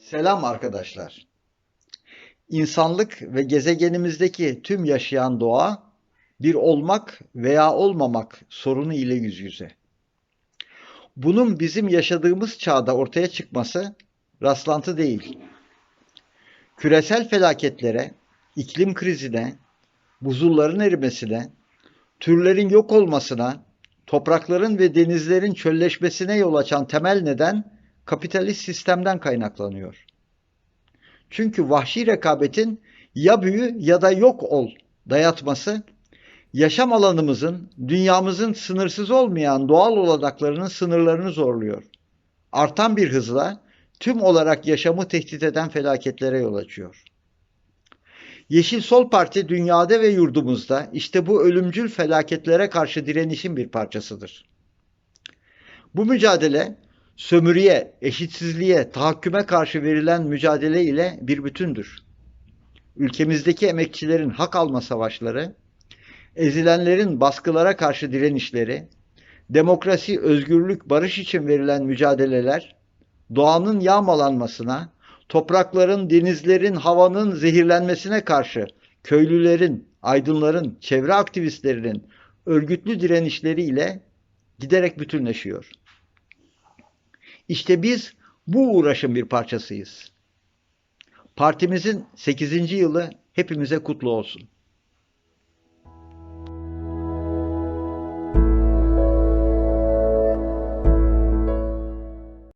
Selam arkadaşlar. İnsanlık ve gezegenimizdeki tüm yaşayan doğa bir olmak veya olmamak sorunu ile yüz yüze. Bunun bizim yaşadığımız çağda ortaya çıkması rastlantı değil. Küresel felaketlere, iklim krizine, buzulların erimesine, türlerin yok olmasına, toprakların ve denizlerin çölleşmesine yol açan temel neden kapitalist sistemden kaynaklanıyor. Çünkü vahşi rekabetin ya büyü ya da yok ol dayatması yaşam alanımızın, dünyamızın sınırsız olmayan doğal olanaklarının sınırlarını zorluyor. Artan bir hızla tüm olarak yaşamı tehdit eden felaketlere yol açıyor. Yeşil Sol Parti dünyada ve yurdumuzda işte bu ölümcül felaketlere karşı direnişin bir parçasıdır. Bu mücadele sömürüye, eşitsizliğe, tahakküme karşı verilen mücadele ile bir bütündür. Ülkemizdeki emekçilerin hak alma savaşları, ezilenlerin baskılara karşı direnişleri, demokrasi, özgürlük, barış için verilen mücadeleler, doğanın yağmalanmasına, toprakların, denizlerin, havanın zehirlenmesine karşı köylülerin, aydınların, çevre aktivistlerinin örgütlü direnişleriyle giderek bütünleşiyor. İşte biz bu uğraşın bir parçasıyız. Partimizin 8. yılı hepimize kutlu olsun.